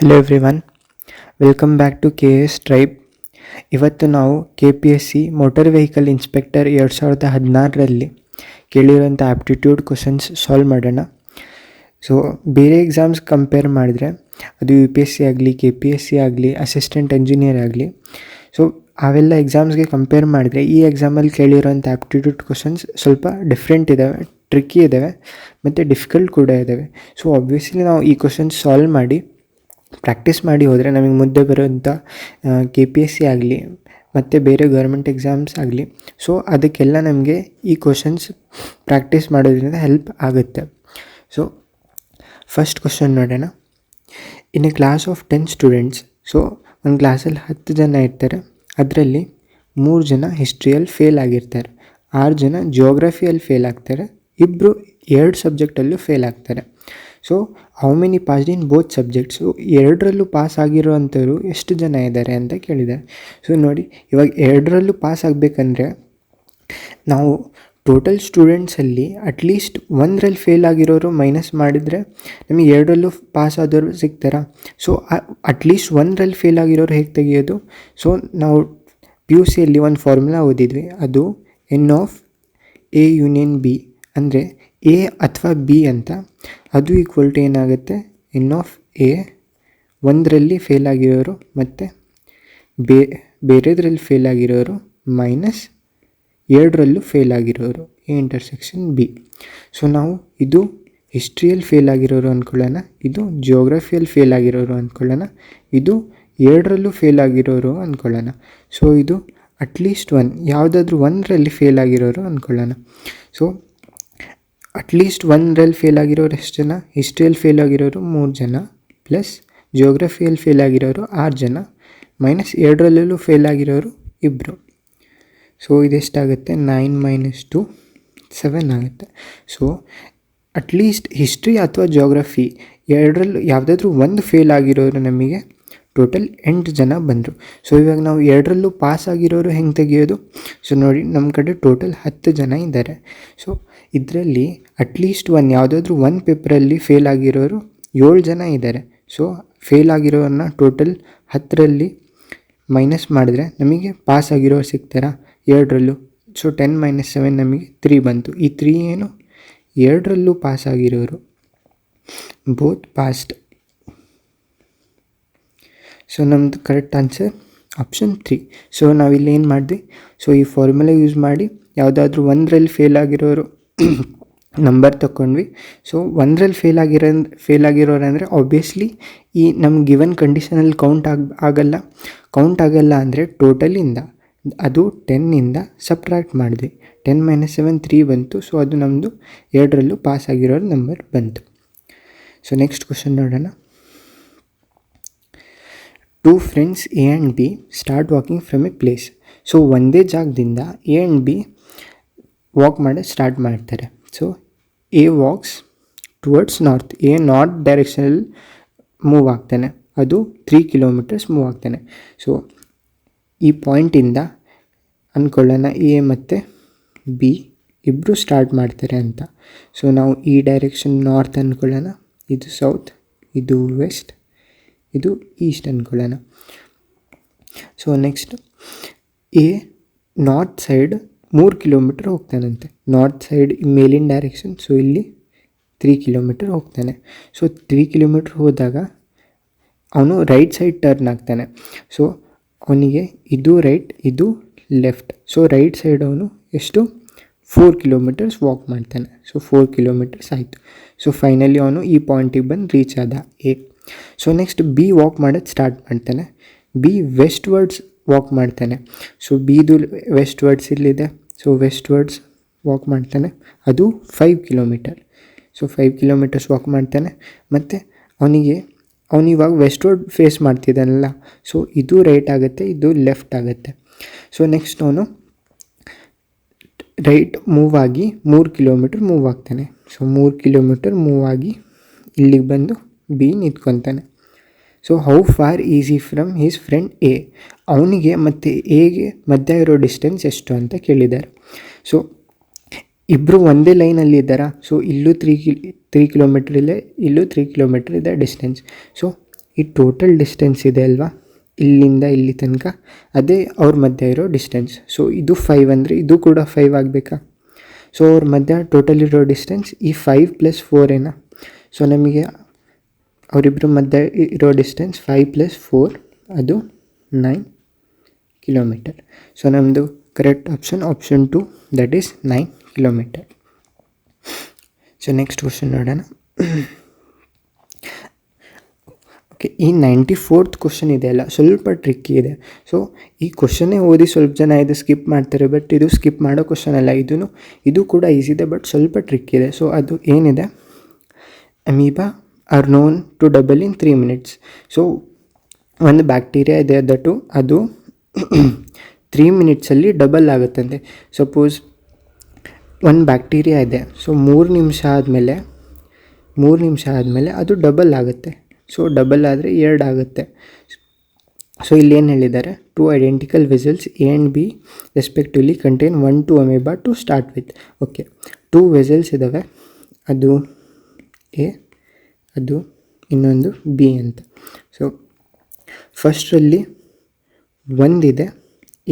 Hello everyone welcome back to K S tribe ಇವತ್ತು ನಾವು K P S C motor vehicle inspector ಎರಡು ಸಾವಿರದ ಹದಿನಾರರಲ್ಲಿ ಕೇಳಿರೋಂಥ ಆ್ಯಪ್ಟಿಟ್ಯೂಡ್ ಕ್ವಶನ್ಸ್ ಸಾಲ್ವ್ ಮಾಡೋಣ. ಸೊ ಬೇರೆ ಎಕ್ಸಾಮ್ಸ್ ಕಂಪೇರ್ ಮಾಡಿದ್ರೆ ಅದು ಯು ಪಿ ಎಸ್ ಸಿ ಆಗಲಿ ಕೆ ಪಿ ಎಸ್ ಸಿ ಆಗಲಿ ಅಸಿಸ್ಟೆಂಟ್ ಇಂಜಿನಿಯರ್ ಆಗಲಿ. ಸೊ ಅವೆಲ್ಲ ಎಕ್ಸಾಮ್ಸ್ಗೆ ಕಂಪೇರ್ ಮಾಡಿದರೆ ಈ ಎಕ್ಸಾಮಲ್ಲಿ ಕೇಳಿರೋಂಥ ಆ್ಯಪ್ಟಿಟ್ಯೂಡ್ ಕ್ವಶನ್ಸ್ ಸ್ವಲ್ಪ ಡಿಫ್ರೆಂಟ್ ಇದ್ದಾವೆ ಟ್ರಿಕ್ಕಿ ಇದ್ದಾವೆ ಮತ್ತು ಡಿಫಿಕಲ್ಟ್ ಕೂಡ ಇದ್ದಾವೆ ಸೊ ಆಬ್ವಿಯಸ್ಲಿ ನಾವು ಈ ಕ್ವಶನ್ಸ್ ಸಾಲ್ವ್ ಮಾಡಿ ಪ್ರಾಕ್ಟೀಸ್ ಮಾಡಿ ಹೋದರೆ ನಮಗೆ ಮುದ್ದೆ ಬರೋಂಥ ಕೆ ಪಿ ಎಸ್ ಸಿ ಆಗಲಿ, ಮತ್ತು ಬೇರೆ ಗೌರ್ಮೆಂಟ್ ಎಕ್ಸಾಮ್ಸ್ ಆಗಲಿ. ಸೊ ಅದಕ್ಕೆಲ್ಲ ನಮಗೆ ಈ ಕ್ವಶನ್ಸ್ ಪ್ರಾಕ್ಟೀಸ್ ಮಾಡೋದ್ರಿಂದ ಹೆಲ್ಪ್ ಆಗುತ್ತೆ. ಸೊ ಫಸ್ಟ್ ಕ್ವಶನ್ ನೋಡೋಣ. In a class of ten students so ಒಂದು ಕ್ಲಾಸಲ್ಲಿ ಹತ್ತು ಜನ ಇರ್ತಾರೆ. ಅದರಲ್ಲಿ ಮೂರು ಜನ ಹಿಸ್ಟ್ರಿಯಲ್ಲಿ ಫೇಲ್ ಆಗಿರ್ತಾರೆ. ಆರು ಜನ ಜಿಯೋಗ್ರಫಿಯಲ್ಲಿ ಫೇಲ್ ಆಗ್ತಾರೆ. ಇಬ್ಬರು ಎರಡು ಸಬ್ಜೆಕ್ಟಲ್ಲೂ ಫೇಲ್ ಆಗ್ತಾರೆ. So how many passed in both subjects ಎರಡರಲ್ಲೂ ಪಾಸ್ ಆಗಿರುವಂಥವ್ರು ಎಷ್ಟು ಜನ ಇದ್ದಾರೆ ಅಂತ ಕೇಳಿದ್ದಾರೆ ಸೊ ನೋಡಿ, ಇವಾಗ ಎರಡರಲ್ಲೂ ಪಾಸ್ ಆಗಬೇಕಂದ್ರೆ ನಾವು ಟೋಟಲ್ ಸ್ಟೂಡೆಂಟ್ಸಲ್ಲಿ ಅಟ್ಲೀಸ್ಟ್ ಒಂದರಲ್ಲಿ ಫೇಲ್ ಆಗಿರೋರು ಮೈನಸ್ ಮಾಡಿದರೆ ನಮಗೆ ಎರಡರಲ್ಲೂ ಪಾಸ್ ಆದವರು ಸಿಗ್ತಾರಾ? ಸೊ ಅಟ್ಲೀಸ್ಟ್ ಒಂದರಲ್ಲಿ ಫೇಲ್ ಆಗಿರೋರು ಹೇಗೆ ತೆಗೆಯೋದು? ಸೊ ನಾವು ಪಿ ಯು ಸಿಯಲ್ಲಿ ಒಂದು ಫಾರ್ಮುಲಾ ಓದಿದ್ವಿ. ಅದು n of A union B ಅಂದರೆ ಎ ಅಥವಾ ಬಿ ಅಂತ. ಅದು ಈಕ್ವಲ್ ಟು ಏನಾಗುತ್ತೆ? ಎನ್ ಆಫ್ ಎ ಒಂದರಲ್ಲಿ ಫೇಲ್ ಆಗಿರೋರು ಮತ್ತು ಬೇ, ಬೇರೆದ್ರಲ್ಲಿ ಫೇಲ್ ಆಗಿರೋರು ಮೈನಸ್ ಎರಡರಲ್ಲೂ ಫೇಲ್ ಆಗಿರೋರು ಎ ಇಂಟರ್ಸೆಕ್ಷನ್ ಬಿ ಸೊ ನಾವು ಇದು ಹಿಸ್ಟ್ರಿಯಲ್ಲಿ ಫೇಲ್ ಆಗಿರೋರು ಅಂದ್ಕೊಳ್ಳೋಣ ಇದು ಜಿಯೋಗ್ರಫಿಯಲ್ಲಿ ಫೇಲ್ ಆಗಿರೋರು ಅಂದ್ಕೊಳ್ಳೋಣ ಇದು ಎರಡರಲ್ಲೂ ಫೇಲ್ ಆಗಿರೋರು ಅಂದ್ಕೊಳ್ಳೋಣ ಸೊ ಇದು ಅಟ್ಲೀಸ್ಟ್ ಒನ್ ಯಾವುದಾದ್ರೂ ಒಂದರಲ್ಲಿ ಫೇಲ್ ಆಗಿರೋರು ಅಂದ್ಕೊಳ್ಳೋಣ ಸೊ ಅಟ್ಲೀಸ್ಟ್ ಒಂದ್ರಲ್ಲಿ ಫೇಲ್ ಆಗಿರೋರು ಎಷ್ಟು ಜನ? ಹಿಸ್ಟ್ರಿಯಲ್ಲಿ ಫೇಲ್ ಆಗಿರೋರು ಮೂರು ಜನ. ಪ್ಲಸ್ ಜಿಯೋಗ್ರಫಿಯಲ್ಲಿ ಫೇಲ್ ಆಗಿರೋರು ಆರು ಜನ. ಮೈನಸ್ ಎರಡರಲ್ಲೂ ಫೇಲ್ ಆಗಿರೋರು ಇಬ್ಬರು ಸೊ ಇದೆಷ್ಟಾಗುತ್ತೆ ನೈನ್ ಮೈನಸ್ ಟು ಸೆವೆನ್ ಆಗುತ್ತೆ. ಸೊ ಅಟ್ಲೀಸ್ಟ್ ಹಿಸ್ಟ್ರಿ ಅಥವಾ ಜೋಗ್ರಫಿ ಎರಡರಲ್ಲೂ ಯಾವುದಾದ್ರೂ ಒಂದು ಫೇಲ್ ಆಗಿರೋರು ನಮಗೆ ಟೋಟಲ್ ಎಂಟು ಜನ ಬಂದರು. ಸೊ ಇವಾಗ ನಾವು ಎರಡರಲ್ಲೂ ಪಾಸ್ ಆಗಿರೋರು ಹೆಂಗೆ ತೆಗಿಯೋದು? ಸೊ ನೋಡಿ ನಮ್ಮ ಕಡೆ ಟೋಟಲ್ ಹತ್ತು ಜನ ಇದ್ದಾರೆ. ಸೊ ಇದರಲ್ಲಿ ಅಟ್ಲೀಸ್ಟ್ ಒನ್ ಯಾವುದಾದ್ರೂ ಒನ್ ಪೇಪರಲ್ಲಿ ಫೇಲ್ ಆಗಿರೋರು ಏಳು ಜನ ಇದ್ದಾರೆ. ಸೊ ಫೇಲ್ ಆಗಿರೋರನ್ನ ಟೋಟಲ್ ಹತ್ತರಲ್ಲಿ ಮೈನಸ್ ಮಾಡಿದ್ರೆ ನಮಗೆ ಪಾಸ್ ಆಗಿರೋರು ಸಿಗ್ತಾರಾ? ಎರಡರಲ್ಲೂ. ಸೊ ಟೆನ್ ಮೈನಸ್ ಸೆವೆನ್ ನಮಗೆ ತ್ರೀ ಬಂತು. ಈ ತ್ರೀ ಏನು? ಎರಡರಲ್ಲೂ ಪಾಸ್ ಆಗಿರೋರು. ಬೋತ್ ಪಾಸ್ಟ್ ಸೊ ನಮ್ಮದು correct answer option three so ನಾವಿಲ್ಲಿ ಏನು ಮಾಡಿದ್ವಿ? ಸೊ ಈ ಫಾರ್ಮುಲಾ ಯೂಸ್ ಮಾಡಿ ಯಾವುದಾದ್ರೂ ಒಂದರಲ್ಲಿ ಫೇಲ್ ಆಗಿರೋರು ನಂಬರ್ ತಗೊಂಡ್ವಿ ಸೊ ಒಂದರಲ್ಲಿ ಫೇಲ್ ಆಗಿರೋ ಫೇಲ್ ಆಗಿರೋರು ಅಂದರೆ ಆಬ್ವಿಯಸ್ಲಿ ಈ ನಮ್ಮ ಗಿವನ್ ಕಂಡೀಷನಲ್ಲಿ ಕೌಂಟ್ ಆಗ, ಆಗಲ್ಲ. ಕೌಂಟ್ ಆಗಲ್ಲ ಅಂದರೆ ಟೋಟಲಿಂದ ಅದು ಟೆನ್ನಿಂದ ಸಬ್ಟ್ರಾಕ್ಟ್ ಮಾಡಿದ್ವಿ. ಟೆನ್ ಮೈನಸ್ ಸೆವೆನ್ ತ್ರೀ ಬಂತು. ಸೊ ಅದು ನಮ್ಮದು ಎರಡರಲ್ಲೂ ಪಾಸ್ ಆಗಿರೋ ನಂಬರ್ ಬಂತು. ಸೊ ನೆಕ್ಸ್ಟ್ ಕ್ವಶನ್ ನೋಡೋಣ. Two friends A and B start walking from a place so ಒಂದೇ ಜಾಗದಿಂದ ಎ ಆ್ಯಂಡ್ ಬಿ ವಾಕ್ ಮಾಡೋದು ಸ್ಟಾರ್ಟ್ ಮಾಡ್ತಾರೆ. So A walks towards north A north ಡೈರೆಕ್ಷನಲ್ಲಿ move ಆಗ್ತಾನೆ. ಅದು ತ್ರೀ ಕಿಲೋಮೀಟರ್ಸ್ ಮೂವ್ ಆಗ್ತಾನೆ. So ಈ ಪಾಯಿಂಟಿಂದ ಅಂದ್ಕೊಳ್ಳೋಣ ಎ ಮತ್ತು ಬಿ ಇಬ್ಬರು ಸ್ಟಾರ್ಟ್ ಮಾಡ್ತಾರೆ ಅಂತ. ಸೊ ನಾವು ಈ ಡೈರೆಕ್ಷನ್ ನಾರ್ತ್ ಅಂದ್ಕೊಳ್ಳೋಣ ಇದು ಸೌತ್ ಇದು ವೆಸ್ಟ್ ಇದು east ಅಂದ್ಕೊಳ್ಳೋಣ so next A north side ಮೂರು ಕಿಲೋಮೀಟ್ರ್ ಹೋಗ್ತಾನಂತೆ. ನಾರ್ತ್ ಸೈಡ್ ಮೇಲಿನ ಡೈರೆಕ್ಷನ್ ಸೊ ಇಲ್ಲಿ ತ್ರೀ ಕಿಲೋಮೀಟರ್ ಹೋಗ್ತಾನೆ. ಸೊ ತ್ರೀ ಕಿಲೋಮೀಟ್ರ್ ಹೋದಾಗ ಅವನು ರೈಟ್ ಸೈಡ್ ಟರ್ನ್ ಆಗ್ತಾನೆ. ಸೊ ಅವನಿಗೆ ಇದು ರೈಟ್ ಇದು ಲೆಫ್ಟ್ ಸೊ ರೈಟ್ ಸೈಡ್ ಅವನು ಎಷ್ಟು? ಫೋರ್ ಕಿಲೋಮೀಟರ್ಸ್ ವಾಕ್ ಮಾಡ್ತಾನೆ. ಸೊ ಫೋರ್ ಕಿಲೋಮೀಟರ್ಸ್ ಆಯಿತು. ಸೊ ಫೈನಲಿ ಅವನು ಈ ಪಾಯಿಂಟಿಗೆ ಬಂದು ರೀಚ್ ಆದ. A so next B walk ಮಾಡೋದು ಸ್ಟಾರ್ಟ್ ಮಾಡ್ತಾನೆ. ಬಿ ವೆಸ್ಟ್ ವರ್ಡ್ಸ್ ವಾಕ್ ಮಾಡ್ತಾನೆ. ಸೊ ಬಿದು ವೆಸ್ಟ್ ವರ್ಡ್ಸ್ ಇಲ್ಲಿದೆ. ಸೊ ವೆಸ್ಟ್ ವರ್ಡ್ಸ್ ವಾಕ್ ಮಾಡ್ತಾನೆ. ಅದು five kilometre so five kilometres walk ಮಾಡ್ತಾನೆ. ಮತ್ತು ಅವನಿಗೆ ಅವನಿವಾಗ ವೆಸ್ಟ್ ವರ್ಡ್ ಫೇಸ್ ಮಾಡ್ತಿದ್ದಾನಲ್ಲ. ಸೊ ಇದು ರೈಟ್ ಆಗುತ್ತೆ, ಇದು ಲೆಫ್ಟ್ ಆಗುತ್ತೆ. ಸೊ ನೆಕ್ಸ್ಟ್ ಅವನು ರೈಟ್ ಮೂವ್ ಆಗಿ ಮೂರು ಕಿಲೋಮೀಟ್ರ್ ಮೂವ್ ಆಗ್ತಾನೆ. ಸೊ ಮೂರು ಕಿಲೋಮೀಟರ್ ಮೂವ್ ಆಗಿ ಇಲ್ಲಿಗೆ ಬಂದು B ನಿಂತ್ಕೊತಾನೆ. So how far is from his friend A ಅವನಿಗೆ ಮತ್ತು ಎಗೆ ಮಧ್ಯ ಇರೋ ಡಿಸ್ಟೆನ್ಸ್ ಎಷ್ಟು ಅಂತ ಕೇಳಿದ್ದಾರೆ. ಸೊ ಇಬ್ಬರು ಒಂದೇ ಲೈನಲ್ಲಿ ಇದ್ದಾರಾ? ಸೊ ಇಲ್ಲೂ ತ್ರೀ ಕಿಲ್ ತ್ರೀ ಕಿಲೋಮೀಟ್ರ್ ಇದೆ ಇಲ್ಲೂ ತ್ರೀ ಕಿಲೋಮೀಟ್ರ್ ಇದೆ ಡಿಸ್ಟೆನ್ಸ್ ಸೊ ಈ ಟೋಟಲ್ ಡಿಸ್ಟೆನ್ಸ್ ಇದೆ ಅಲ್ವಾ? ಇಲ್ಲಿಂದ ಇಲ್ಲಿ ತನಕ ಅದೇ ಅವ್ರ ಮಧ್ಯ ಇರೋ ಡಿಸ್ಟೆನ್ಸ್ ಸೊ ಇದು ಫೈವ್ ಅಂದರೆ ಇದು ಕೂಡ ಫೈವ್ ಆಗಬೇಕಾ? ಸೊ ಅವ್ರ ಮಧ್ಯ ಟೋಟಲ್ ಇರೋ ಡಿಸ್ಟೆನ್ಸ್ ಈ ಫೈವ್ ಪ್ಲಸ್ ಫೋರ್ ಏನಾ? ಸೊ ನಮಗೆ ಅವರಿಬ್ಬರ ಮಧ್ಯೆ ಇರೋ ಡಿಸ್ಟೆನ್ಸ್ ಫೈವ್ ಪ್ಲಸ್ ಫೋರ್ ಅದು ನೈನ್ ಕಿಲೋಮೀಟರ್ ಸೊ ನಮ್ಮದು correct option option two that is nine kilometre so next question ನೋಡೋಣ. ಓಕೆ ಈ ನೈಂಟಿ ಫೋರ್ತ್ ಕ್ವಶನ್ ಇದೆಯಲ್ಲ ಸ್ವಲ್ಪ ಟ್ರಿಕ್ಕಿ ಇದೆ. ಸೊ ಈ ಕ್ವಶನ್ನೇ ಓದಿ ಸ್ವಲ್ಪ ಜನ ಇದು ಸ್ಕಿಪ್ ಮಾಡ್ತಾರೆ ಬಟ್ ಇದು ಸ್ಕಿಪ್ ಮಾಡೋ ಕ್ವಶನ್ ಅಲ್ಲ ಇದೂ ಇದು ಕೂಡ ಈಸಿ ಇದೆ ಬಟ್ ಸ್ವಲ್ಪ ಟ್ರಿಕ್ ಇದೆ. ಸೊ ಅದು ಏನಿದೆ? Amoeba are known to double in three minutes so ಒಂದು ಬ್ಯಾಕ್ಟೀರಿಯಾ ಇದೆ ದಟ್ಟು ಅದು ತ್ರೀ ಮಿನಿಟ್ಸಲ್ಲಿ ಡಬಲ್ ಆಗುತ್ತಂತೆ. ಸಪೋಸ್ ಒಂದು ಬ್ಯಾಕ್ಟೀರಿಯಾ ಇದೆ. ಸೊ ಮೂರು ನಿಮಿಷ ಆದಮೇಲೆ, ಮೂರು ನಿಮಿಷ ಆದಮೇಲೆ ಅದು ಡಬಲ್ ಆಗುತ್ತೆ. ಸೊ ಡಬಲ್ ಆದರೆ ಎರಡು ಆಗುತ್ತೆ. ಸೊ ಇಲ್ಲಿ ಏನು ಹೇಳಿದ್ದಾರೆ? Two identical vessels A and B respectively contain one two amoeba to start with okay two vessels ಇದ್ದಾವೆ ಅದು ಎ ಅದು ಇನ್ನೊಂದು ಬಿ ಅಂತ. ಸೊ ಫಸ್ಟ್ರಲ್ಲಿ ಒಂದಿದೆ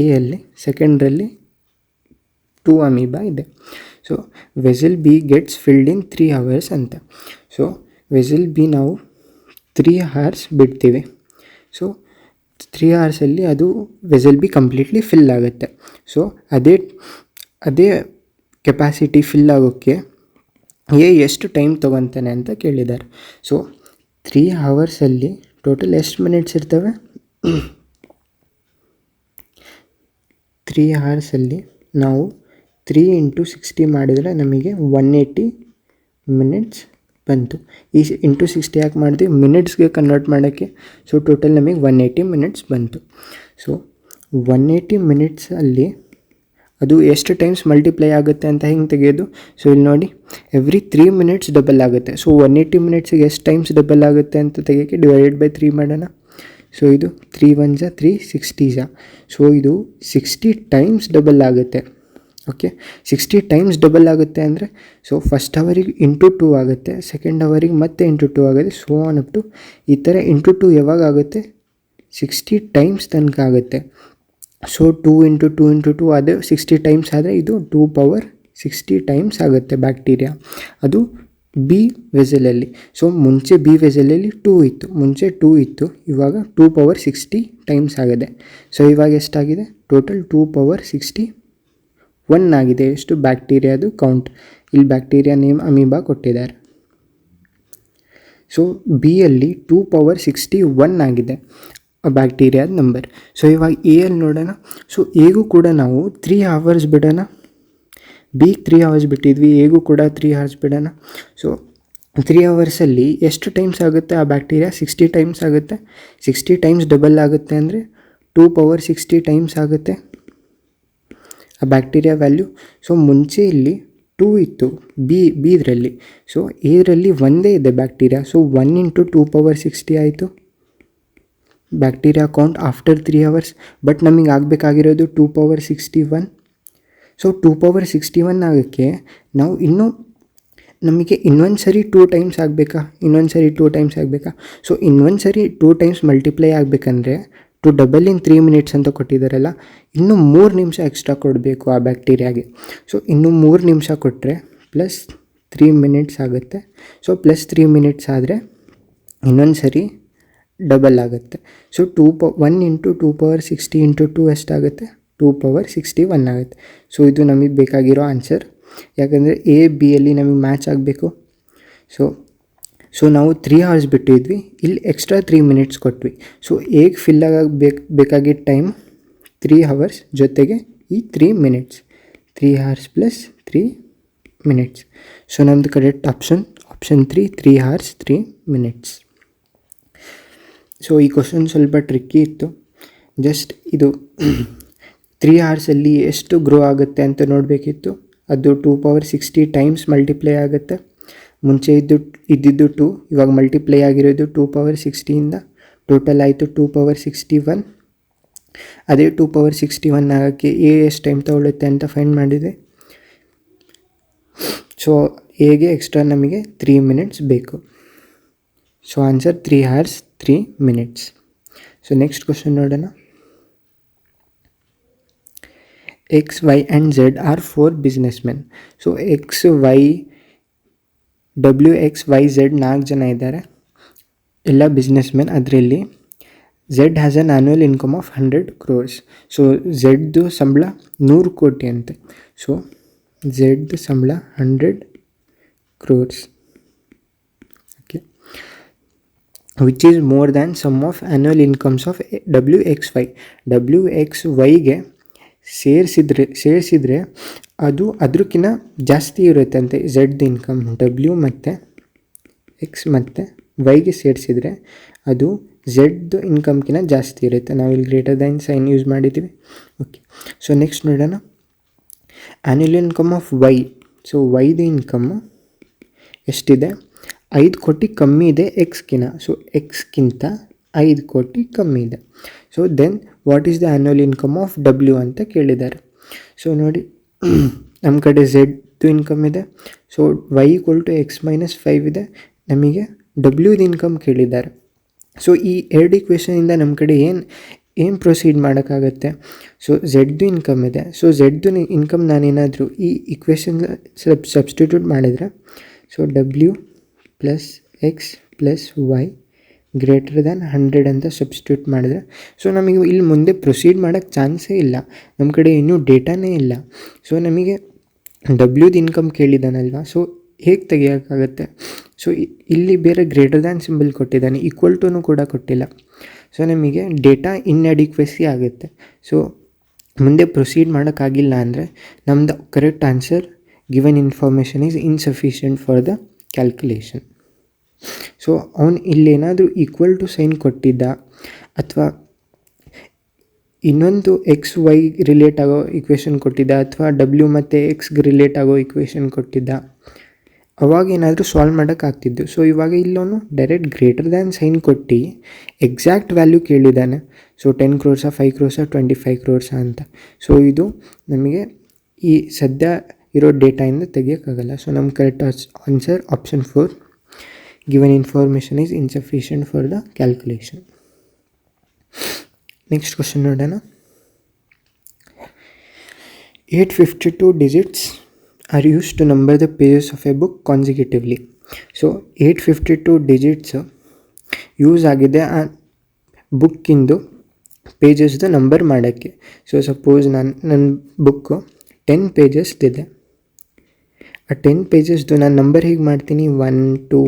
ಎ ಅಲ್ಲಿ ಸೆಕೆಂಡ್ರಲ್ಲಿ ಟೂ ಅಮೀಬಾ ಇದೆ. So vessel B gets filled in three hours ಅಂತ. ಸೊ ವೆಸಲ್ ಬಿ ನಾವು ತ್ರೀ ಹವರ್ಸ್ ಬಿಡ್ತೀವಿ. ಸೊ ತ್ರೀ ಅವರ್ಸಲ್ಲಿ ಅದು ವೆಸಲ್ ಬಿ ಕಂಪ್ಲೀಟ್ಲಿ ಫಿಲ್ ಆಗುತ್ತೆ. ಸೊ ಅದೇ ಅದೇ ಕೆಪಾಸಿಟಿ ಫಿಲ್ ಆಗೋಕ್ಕೆ ಎ ಎಷ್ಟು ಟೈಮ್ ತೊಗೊತಾನೆ ಅಂತ ಕೇಳಿದ್ದಾರೆ. ಸೊ ತ್ರೀ ಹವರ್ಸಲ್ಲಿ ಟೋಟಲ್ ಎಷ್ಟು ಮಿನಿಟ್ಸ್ ಇರ್ತವೆ? ತ್ರೀ ಹವರ್ಸಲ್ಲಿ ನಾವು ತ್ರೀ ಇಂಟು ಸಿಕ್ಸ್ಟಿ ಮಾಡಿದರೆ ನಮಗೆ ಒನ್ ಏಯ್ಟಿ ಮಿನಿಟ್ಸ್ ಬಂತು. ಈ ಇಂಟು ಸಿಕ್ಸ್ಟಿ ಯಾಕೆ ಮಾಡಿದ್ವಿ? ಮಿನಿಟ್ಸ್ಗೆ ಕನ್ವರ್ಟ್ ಮಾಡೋಕ್ಕೆ. ಸೊ ಟೋಟಲ್ ನಮಗೆ ಒನ್ ಏಯ್ಟಿ ಮಿನಿಟ್ಸ್ ಬಂತು. ಸೊ ಒನ್ ಏಯ್ಟಿ ಮಿನಿಟ್ಸಲ್ಲಿ ಅದು ಎಷ್ಟು ಟೈಮ್ಸ್ ಮಲ್ಟಿಪ್ಲೈ ಆಗುತ್ತೆ ಅಂತ ಹೆಂಗೆ ತೆಗೆಯೋದು? ಸೊ ಇಲ್ಲಿ ನೋಡಿ ಎವ್ರಿ ತ್ರೀ ಮಿನಿಟ್ಸ್ ಡಬಲ್ ಆಗುತ್ತೆ. ಸೊ ಒನ್ ಏಯ್ಟಿ ಮಿನಿಟ್ಸಿಗೆ ಎಷ್ಟು ಟೈಮ್ಸ್ ಡಬಲ್ ಆಗುತ್ತೆ ಅಂತ ತೆಗೆಯೋಕ್ಕೆ ಡಿವೈಡೆಡ್ ಬೈ ತ್ರೀ ಮಾಡೋಣ. ಸೊ ಇದು ತ್ರೀ ಒನ್ ತ್ರೀ ಸಿಕ್ಸ್ಟಿ ಜಾ. ಸೊ ಇದು ಸಿಕ್ಸ್ಟಿ ಟೈಮ್ಸ್ ಡಬಲ್ ಆಗುತ್ತೆ. ಓಕೆ ಸಿಕ್ಸ್ಟಿ ಟೈಮ್ಸ್ ಡಬಲ್ ಆಗುತ್ತೆ ಅಂದರೆ ಸೊ ಫಸ್ಟ್ ಅವರಿಗೆ ಇಂಟು ಟೂ ಆಗುತ್ತೆ ಸೆಕೆಂಡ್ ಅವರಿಗೆ ಮತ್ತೆ ಇಂಟು ಟೂ ಆಗುತ್ತೆ ಸೊ ಆನ್ ಅಪ್ ಟು ಈ ಥರ ಇಂಟು ಟು ಯಾವಾಗ ಆಗುತ್ತೆ? ಸಿಕ್ಸ್ಟಿ ಟೈಮ್ಸ್ ತನಕ ಆಗುತ್ತೆ. So two into two into two ಅದೇ ಸಿಕ್ಸ್ಟಿ ಟೈಮ್ಸ್ ಆದರೆ ಇದು ಟೂ ಪವರ್ ಸಿಕ್ಸ್ಟಿ ಟೈಮ್ಸ್ ಆಗುತ್ತೆ ಬ್ಯಾಕ್ಟೀರಿಯಾ ಅದು ಬಿ ವೆಸಲಲ್ಲಿ ಸೊ ಮುಂಚೆ ಬಿ ವೆಸಲಲ್ಲಿ ಟೂ ಇತ್ತು. ಮುಂಚೆ ಟೂ ಇತ್ತು. ಇವಾಗ ಟೂ ಪವರ್ ಸಿಕ್ಸ್ಟಿ ಟೈಮ್ಸ್ ಆಗಿದೆ. ಸೊ ಇವಾಗ ಎಷ್ಟಾಗಿದೆ? Total two power sixty one ಆಗಿದೆ. ಎಷ್ಟು? ಬ್ಯಾಕ್ಟೀರಿಯಾದು ಕೌಂಟ್ ಇಲ್ಲಿ ಬ್ಯಾಕ್ಟೀರಿಯಾ ನೇಮ್ ಅಮೀಬಾ ಕೊಟ್ಟಿದ್ದಾರೆ. ಸೊ ಬಿಯಲ್ಲಿ ಟೂ ಪವರ್ ಸಿಕ್ಸ್ಟಿ ಒನ್ ಆಗಿದೆ. ಬ್ಯಾಕ್ಟೀರಿಯಾದ ನಂಬರ್ ಸೊ ಇವಾಗ ಎ ಅಲ್ಲಿ ನೋಡೋಣ. ಸೊ ಹೇಗೂ ಕೂಡ ನಾವು ತ್ರೀ ಅವರ್ಸ್ ಬಿಡೋಣ. ಬಿ ತ್ರೀ ಅವರ್ಸ್ ಬಿಟ್ಟಿದ್ವಿ. ಹೇಗೂ ಕೂಡ ತ್ರೀ ಅವರ್ಸ್ ಬಿಡೋಣ. ಸೊ ತ್ರೀ ಅವರ್ಸಲ್ಲಿ ಎಷ್ಟು ಟೈಮ್ಸ್ ಆಗುತ್ತೆ ಆ ಬ್ಯಾಕ್ಟೀರಿಯಾ ಸಿಕ್ಸ್ಟಿ ಟೈಮ್ಸ್ ಆಗುತ್ತೆ. ಸಿಕ್ಸ್ಟಿ ಟೈಮ್ಸ್ ಡಬಲ್ ಆಗುತ್ತೆ ಅಂದರೆ ಟೂ ಪವರ್ ಸಿಕ್ಸ್ಟಿ ಟೈಮ್ಸ್ ಆಗುತ್ತೆ ಆ ಬ್ಯಾಕ್ಟೀರಿಯಾ ವ್ಯಾಲ್ಯೂ ಸೊ ಮುಂಚೆ ಇಲ್ಲಿ ಟೂ ಇತ್ತು. ಬಿ ಬಿ ಇದರಲ್ಲಿ. ಸೊ ಇದರಲ್ಲಿ ಒಂದೇ ಇದೆ bacteria so one into two power sixty ಆಯಿತು. Bacteria count after three hours but ನಮಗೆ ಆಗಬೇಕಾಗಿರೋದು two power sixty one so two power sixty one ಆಗೋಕ್ಕೆ ನಾವು ಇನ್ನೂ ನಮಗೆ ಇನ್ನೊಂದು ಸರಿ ಟೂ ಟೈಮ್ಸ್ ಆಗಬೇಕಾ? ಇನ್ನೊಂದು ಸರಿ ಟೂ ಟೈಮ್ಸ್ ಆಗಬೇಕಾ? ಸೊ ಇನ್ನೊಂದು ಸರಿ ಟೂ ಟೈಮ್ಸ್ ಮಲ್ಟಿಪ್ಲೈ ಆಗಬೇಕಂದ್ರೆ to double in three minutes ಅಂತ ಕೊಟ್ಟಿದ್ದಾರಲ್ಲ ಇನ್ನೂ ಮೂರು ನಿಮಿಷ ಎಕ್ಸ್ಟ್ರಾ ಕೊಡಬೇಕು ಆ ಬ್ಯಾಕ್ಟೀರಿಯಾಗೆ ಸೊ ಇನ್ನೂ ಮೂರು ನಿಮಿಷ ಕೊಟ್ಟರೆ ಪ್ಲಸ್ ತ್ರೀ ಮಿನಿಟ್ಸ್ ಆಗುತ್ತೆ. ಸೊ ಪ್ಲಸ್ ತ್ರೀ ಮಿನಿಟ್ಸ್ ಆದರೆ ಇನ್ನೊಂದು ಸರಿ ಡಬಲ್ ಆಗುತ್ತೆ. ಸೊ ಟೂ ಪ one into two power sixty into two ಎಷ್ಟಾಗುತ್ತೆ ಟೂ ಪವರ್ ಸಿಕ್ಸ್ಟಿ ಒನ್ ಆಗುತ್ತೆ. ಸೊ ಇದು ನಮಗೆ ಬೇಕಾಗಿರೋ ಆನ್ಸರ್ ಯಾಕಂದರೆ ಎ ಬಿ ಬಿಯಲ್ಲಿ ನಮಗೆ ಮ್ಯಾಚ್ ಆಗಬೇಕು. ಸೊ ಸೊ ನಾವು ತ್ರೀ ಅವರ್ಸ್ ಬಿಟ್ಟಿದ್ವಿ. ಇಲ್ಲಿ ಎಕ್ಸ್ಟ್ರಾ ತ್ರೀ ಮಿನಿಟ್ಸ್ ಕೊಟ್ವಿ. ಸೊ ಹೇಗೆ ಫಿಲ್ ಆಗಬೇಕು ಬೇಕಾಗಿದ್ದ ಟೈಮ್ ತ್ರೀ ಅವರ್ಸ್ ಜೊತೆಗೆ ಈ three minutes three hours plus three minutes so ನಮ್ಮದು correct option option three three hours three minutes so ಈ ಕ್ವಶನ್ ಸ್ವಲ್ಪ ಟ್ರಿಕ್ಕಿ ಇತ್ತು. ಜಸ್ಟ್ ಇದು ತ್ರೀ ಅವರ್ಸಲ್ಲಿ ಎಷ್ಟು ಗ್ರೋ ಆಗುತ್ತೆ ಅಂತ ನೋಡಬೇಕಿತ್ತು. ಅದು two power sixty times multiply ಆಗುತ್ತೆ. ಮುಂಚೆ ಇದ್ದು, ಇದ್ದಿದ್ದು ಟೂ ಇವಾಗ ಮಲ್ಟಿಪ್ಲೈ ಆಗಿರೋದು ಟೂ ಪವರ್ ಸಿಕ್ಸ್ಟಿಯಿಂದ ಟೋಟಲ್ ಆಯಿತು ಟೂ ಪವರ್ ಸಿಕ್ಸ್ಟಿ ಒನ್ ಅದೇ ಟೂ ಪವರ್ ಸಿಕ್ಸ್ಟಿ ಒನ್ ಆಗೋಕ್ಕೆ ಎ ಎಷ್ಟು ಟೈಮ್ ತೊಗೊಳುತ್ತೆ ಅಂತ ಫೈಂಡ್ ಮಾಡಿದೆ. ಸೊ ಎಗೆ ಎಕ್ಸ್ಟ್ರಾ ನಮಗೆ ತ್ರೀ ಮಿನಿಟ್ಸ್ ಬೇಕು. So answer three hours three minutes so next question ನೋಡೋಣ. X Y and Z are four businessmen so X Y W X Y Z ನಾಲ್ಕು ಜನ ಇದ್ದಾರೆ. ಎಲ್ಲ ಬಿಸ್ನೆಸ್ ಮೆನ್ ಅದರಲ್ಲಿ Z has an annual income of hundred crores so ಝೆಡ್ದು ಸಂಬಳ ನೂರು ಕೋಟಿ ಅಂತೆ. ಸೊ ಝೆಡ್ ಸಂಬಳ hundred crores okay which is more than sum of annual incomes of W X Y W X ವೈಗೆ ಸೇರಿಸಿದ್ರೆ, ಸೇರಿಸಿದರೆ ಅದು ಅದಕ್ಕಿಂತ ಜಾಸ್ತಿ ಇರುತ್ತೆ ಅಂತೆ ಝೆಡ್ ಇನ್ಕಮ್ ಡಬ್ಲ್ಯೂ ಮತ್ತು ಎಕ್ಸ್ ಮತ್ತು ವೈಗೆ ಸೇರಿಸಿದರೆ ಅದು ಝಡ್ದು ಇನ್ಕಮ್ಗಿಂತ ಜಾಸ್ತಿ ಇರುತ್ತೆ. ನಾವಿಲ್ಲಿ ಗ್ರೇಟರ್ ದ್ಯಾನ್ ಸೈನ್ ಯೂಸ್ ಮಾಡಿದ್ದೀವಿ ಓಕೆ ಸೊ ನೆಕ್ಸ್ಟ್ ನೋಡೋಣ. Annual income of Y so ವೈದು ಇನ್ಕಮ್ಮು ಎಷ್ಟಿದೆ? ಐದು ಕೋಟಿ ಕಮ್ಮಿ ಇದೆ ಎಕ್ಸ್ಗಿನ ಸೊ ಎಕ್ಸ್ಗಿಂತ ಐದು ಕೋಟಿ ಕಮ್ಮಿ ಇದೆ. So then what is the annual income of W ಅಂತ ಕೇಳಿದ್ದಾರೆ. ಸೊ ನೋಡಿ ನಮ್ಮ ಕಡೆ ಝೆಡ್ದು ಇನ್ಕಮ್ ಇದೆ. So Y equal to X minus five ಇದೆ. ನಮಗೆ ಡಬ್ಲ್ಯೂದು ಇನ್ಕಮ್ ಕೇಳಿದ್ದಾರೆ. ಸೊ ಈ ಎರಡು ಇಕ್ವೇಷನಿಂದ ನಮ್ಮ ಕಡೆ ಏನು ಏನು ಪ್ರೊಸೀಡ್ ಮಾಡೋಕ್ಕಾಗತ್ತೆ? ಸೊ ಝೆಡ್ದು ಇನ್ಕಮ್ ಇದೆ. ಸೊ ಝೆಡ್ದು ಇನ್ಕಮ್ ನಾನೇನಾದರೂ ಈ ಇಕ್ವೇಷನ್ ಸಬ್ ಸಬ್ಸ್ಟಿಟ್ಯೂಟ್ ಮಾಡಿದರೆ so W plus X plus Y greater than hundred ಅಂತ ಸಬ್ಸ್ಟಿಟ್ಯೂಟ್ ಮಾಡಿದ್ರೆ. ಸೊ ನಮಗೆ ಇಲ್ಲಿ ಮುಂದೆ ಪ್ರೊಸೀಡ್ ಮಾಡೋಕ್ಕೆ ಚಾನ್ಸೇ ಇಲ್ಲ. ನಮ್ಮ ಕಡೆ ಇನ್ನೂ ಡೇಟಾನೇ ಇಲ್ಲ. ಸೊ ನಮಗೆ ಡಬ್ಲ್ಯೂದು ಇನ್ಕಮ್ ಕೇಳಿದ್ದಾನಲ್ವಾ ಸೊ ಹೇಗೆ ತೆಗಿಯೋಕ್ಕಾಗತ್ತೆ ಸೊ ಇಲ್ಲಿ ಬೇರೆ ಗ್ರೇಟರ್ ದ್ಯಾನ್ ಸಿಂಬಲ್ ಕೊಟ್ಟಿದ್ದಾನೆ. ಈಕ್ವಲ್ ಟುನು ಕೂಡ ಕೊಟ್ಟಿಲ್ಲ. ಸೊ ನಮಗೆ ಡೇಟಾ ಇನ್ಅಡಿಕ್ವೆಸಿ ಆಗುತ್ತೆ. ಸೊ ಮುಂದೆ ಪ್ರೊಸೀಡ್ ಮಾಡೋಕ್ಕಾಗಿಲ್ಲ ಅಂದರೆ ನಮ್ಮದು correct answer given information is insufficient for the calculation so ಅವನು ಇಲ್ಲೇನಾದರೂ ಈಕ್ವಲ್ ಟು ಸೈನ್ ಕೊಟ್ಟಿದ್ದ, ಅಥವಾ ಇನ್ನೊಂದು ಎಕ್ಸ್ ವೈ ರಿಲೇಟ್ ಆಗೋ ಇಕ್ವೇಷನ್ ಕೊಟ್ಟಿದ್ದ, ಅಥವಾ ಡಬ್ಲ್ಯೂ ಮತ್ತು ಎಕ್ಸ್ಗೆ ರಿಲೇಟ್ ಆಗೋ ಇಕ್ವೇಷನ್ ಕೊಟ್ಟಿದ್ದ, ಅವಾಗ ಏನಾದರೂ ಸಾಲ್ವ್ ಮಾಡೋಕ್ಕಾಗ್ತಿದ್ದು ಸೊ ಇವಾಗ ಇಲ್ಲವನು ಡೈರೆಕ್ಟ್ ಗ್ರೇಟರ್ ದ್ಯಾನ್ ಸೈನ್ ಕೊಟ್ಟು ಎಕ್ಸಾಕ್ಟ್ ವ್ಯಾಲ್ಯೂ ಕೇಳಿದ್ದಾನೆ. ಸೊ ಟೆನ್ ಕ್ರೋರ್ಸಾ ಫೈವ್ ಕ್ರೋರ್ಸಾ ಟ್ವೆಂಟಿ ಫೈವ್ ಕ್ರೋರ್ಸಾ ಅಂತ. ಸೊ ಇದು ನಮಗೆ ಈ ಸದ್ಯ ಇರೋ ಡೇಟಾಯಿಂದ ತೆಗಿಯೋಕ್ಕಾಗಲ್ಲ. ಸೊ ನಮ್ಮ correct answer option four given information is insufficient for the calculation next question ನೋಡೋಣ. Eight fifty two digits are use to number the pages of a book consecutively so eight fifty two digits use ಆಗಿದೆ ಆ ಬುಕ್ಕಿಂದು ಪೇಜಸ್ದು number ಮಾಡೋಕ್ಕೆ. So suppose ನಾನು ನನ್ನ book ten ಪೇಜಸ್ದಿದೆ ಆ ten ಪೇಜಸ್ದು ನಾನು ನಂಬರ್ ಹೀಗೆ ಮಾಡ್ತೀನಿ one to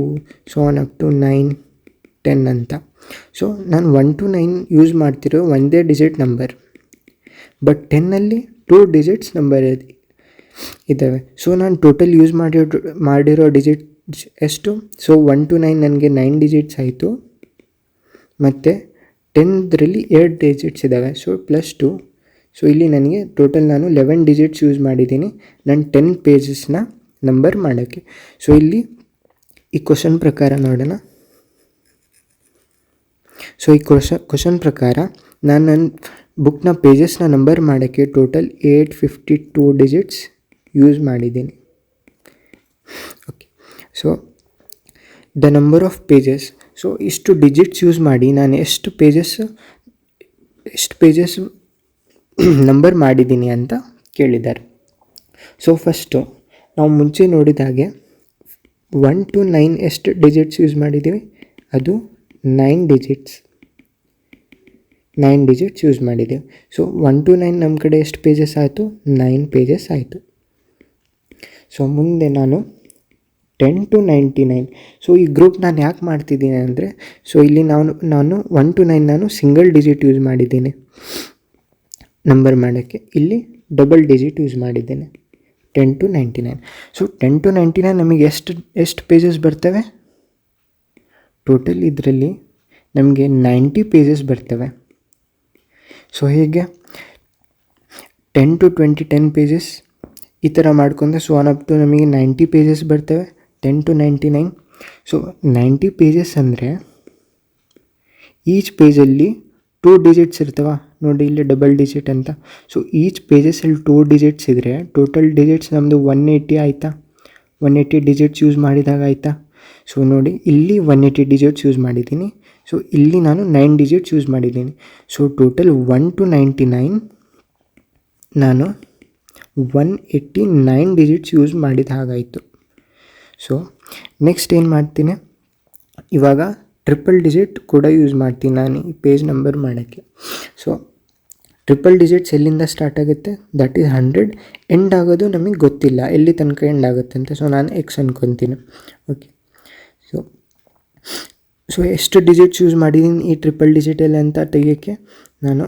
so on up to nine ten ಅಂತ. ಸೊ ನಾನು ಒನ್ ಟು ನೈನ್ ಯೂಸ್ ಮಾಡ್ತಿರೋ ಒಂದೇ ಡಿಜಿಟ್ ನಂಬರ್ ಬಟ್ ಟೆನ್ನಲ್ಲಿ ಟೂ ಡಿಜಿಟ್ಸ್ ನಂಬರ್ ಇದ್ದಾವೆ ಸೊ ನಾನು ಟೋಟಲ್ ಯೂಸ್ ಮಾಡಿರೋ ಮಾಡಿರೋ ಡಿಜಿಟ್ಸ್ ಎಷ್ಟು? ಸೊ ಒನ್ ಟು ನೈನ್ ನನಗೆ ನೈನ್ ಡಿಜಿಟ್ಸ್ ಆಯಿತು. ಮತ್ತು ಟೆನ್ದ್ರಲ್ಲಿ ಎರಡು ಡಿಜಿಟ್ಸ್ ಇದ್ದಾವೆ ಸೊ ಪ್ಲಸ್ ಟು ಸೊ ಇಲ್ಲಿ ನನಗೆ ಟೋಟಲ್ ನಾನು ಲೆವೆನ್ ಡಿಜಿಟ್ಸ್ ಯೂಸ್ ಮಾಡಿದ್ದೀನಿ. ನಾನು ಟೆನ್ ಪೇಜಸ್ನ ನಂಬರ್ ಮಾಡೋಕ್ಕೆ. ಸೊ ಇಲ್ಲಿ ಈ ಕ್ವಶನ್ ಪ್ರಕಾರ ನೋಡೋಣ. ಸೊ ಈ ಕ್ವಶ ಕ್ವಶನ್ ಪ್ರಕಾರ ನಾನು ನನ್ನ ಬುಕ್ನ ಪೇಜಸ್ನ ನಂಬರ್ ಮಾಡೋಕ್ಕೆ total eight fifty two digits use ಮಾಡಿದ್ದೀನಿ. Okay so the number of pages so ಇಷ್ಟು ಡಿಜಿಟ್ಸ್ ಯೂಸ್ ಮಾಡಿ ನಾನು ಎಷ್ಟು ಪೇಜಸ್ ಎಷ್ಟು ಪೇಜಸ್ ನಂಬರ್ ಮಾಡಿದ್ದೀನಿ ಅಂತ ಕೇಳಿದ್ದಾರೆ. ಸೊ ಫಸ್ಟು ನಾವು ಮುಂಚೆ ನೋಡಿದ ಹಾಗೆ ಒನ್ ಟು ನೈನ್ ಎಷ್ಟು ಡಿಜಿಟ್ಸ್ ಯೂಸ್ ಮಾಡಿದ್ದೀವಿ ಅದು nine digits nine digits use ಮಾಡಿದ್ದೀವಿ ಸೊ ಒನ್ ಟು ನೈನ್ ನಮ್ಮ ಕಡೆ ಎಷ್ಟು ಪೇಜಸ್ ಆಯಿತು? ನೈನ್ ಪೇಜಸ್ ಆಯಿತು. ಸೊ ಮುಂದೆ ನಾನು ten to ninety nine so ಈ ಗ್ರೂಪ್ ನಾನು ಯಾಕೆ ಮಾಡ್ತಿದ್ದೀನಿ ಅಂದರೆ ಸೊ ಇಲ್ಲಿ ನಾನು ನಾನು ಒನ್ ಟು ನೈನ್ ನಾನು ಸಿಂಗಲ್ ಡಿಜಿಟ್ ಯೂಸ್ ಮಾಡಿದ್ದೀನಿ. ನಂಬರ್ ಮಾಡೋಕ್ಕೆ. ಇಲ್ಲಿ ಡಬಲ್ ಡಿಜಿಟ್ ಯೂಸ್ ಮಾಡಿದ್ದೇನೆ. Ten to ninety nine so ten to ninety nine ನಮಗೆ ಎಷ್ಟು ಎಷ್ಟು ಪೇಜಸ್ ಬರ್ತವೆ? ಟೋಟಲ್ ಇದರಲ್ಲಿ ನಮಗೆ ನೈಂಟಿ ಪೇಜಸ್ ಬರ್ತವೆ. ಸೊ ಹೇಗೆ? Ten to twenty ten pages ಈ ಥರ ಮಾಡ್ಕೊಂಡ್ರೆ ಸೊ ಒನ್ ಅಪ್ ಟು ನಮಗೆ ನೈಂಟಿ ಪೇಜಸ್ ಬರ್ತವೆ. Ten to ninety nine so ninety pages ಅಂದರೆ ಈಚ್ ಪೇಜಲ್ಲಿ ಟೂ ಡಿಜಿಟ್ಸ್ ಇರ್ತವ. ನೋಡಿ ಇಲ್ಲಿ ಡಬಲ್ ಡಿಜಿಟ್ ಅಂತ. ಸೊ ಈಚ್ ಪೇಜಸಲ್ಲಿ ಟೂ ಡಿಜಿಟ್ಸ್ ಇದ್ದರೆ ಟೋಟಲ್ ಡಿಜಿಟ್ಸ್ ನಮ್ಮದು ಒನ್ ಏಯ್ಟಿ ಆಯಿತಾ? ಒನ್ ಏಯ್ಟಿ ಡಿಜಿಟ್ಸ್ ಯೂಸ್ ಮಾಡಿದಾಗ ಆಯಿತಾ? ಸೊ ನೋಡಿ ಇಲ್ಲಿ ಒನ್ ಏಯ್ಟಿ ಡಿಜಿಟ್ಸ್ ಯೂಸ್ ಮಾಡಿದ್ದೀನಿ. ಸೊ ಇಲ್ಲಿ ನಾನು ನೈನ್ ಡಿಜಿಟ್ಸ್ ಯೂಸ್ ಮಾಡಿದ್ದೀನಿ. So total one to ninety nine ನಾನು one eighty nine digits use ಮಾಡಿದ ಹಾಗಾಯಿತು ಸೊ ನೆಕ್ಸ್ಟ್ ಏನು ಮಾಡ್ತೀನಿ? ಇವಾಗ ಟ್ರಿಪಲ್ ಡಿಜಿಟ್ ಕೂಡ ಯೂಸ್ ಮಾಡ್ತೀನಿ ನಾನು ಈ ಪೇಜ್ ನಂಬರ್ ಮಾಡೋಕ್ಕೆ. ಸೊ ಟ್ರಿಪಲ್ ಡಿಜಿಟ್ಸ್ ಎಲ್ಲಿಂದ ಸ್ಟಾರ್ಟ್ ಆಗುತ್ತೆ? ದಟ್ ಈಸ್ ಹಂಡ್ರೆಡ್ ಎಂಡ್ ಆಗೋದು ನಮಗೆ ಗೊತ್ತಿಲ್ಲ. ಎಲ್ಲಿ ತನಕ ಎಂಡ್ ಆಗುತ್ತೆ ಅಂತ. ಸೊ ನಾನು ಎಕ್ಸ್ ಅನ್ಕೊತೀನಿ. ಓಕೆ ಸೊ ಸೊ ಎಷ್ಟು ಡಿಜಿಟ್ಸ್ ಯೂಸ್ ಮಾಡಿದ್ದೀನಿ ಈ ಟ್ರಿಪಲ್ ಡಿಜಿಟಲ್ ಅಂತ ತೆಗಿಯೋಕ್ಕೆ? ನಾನು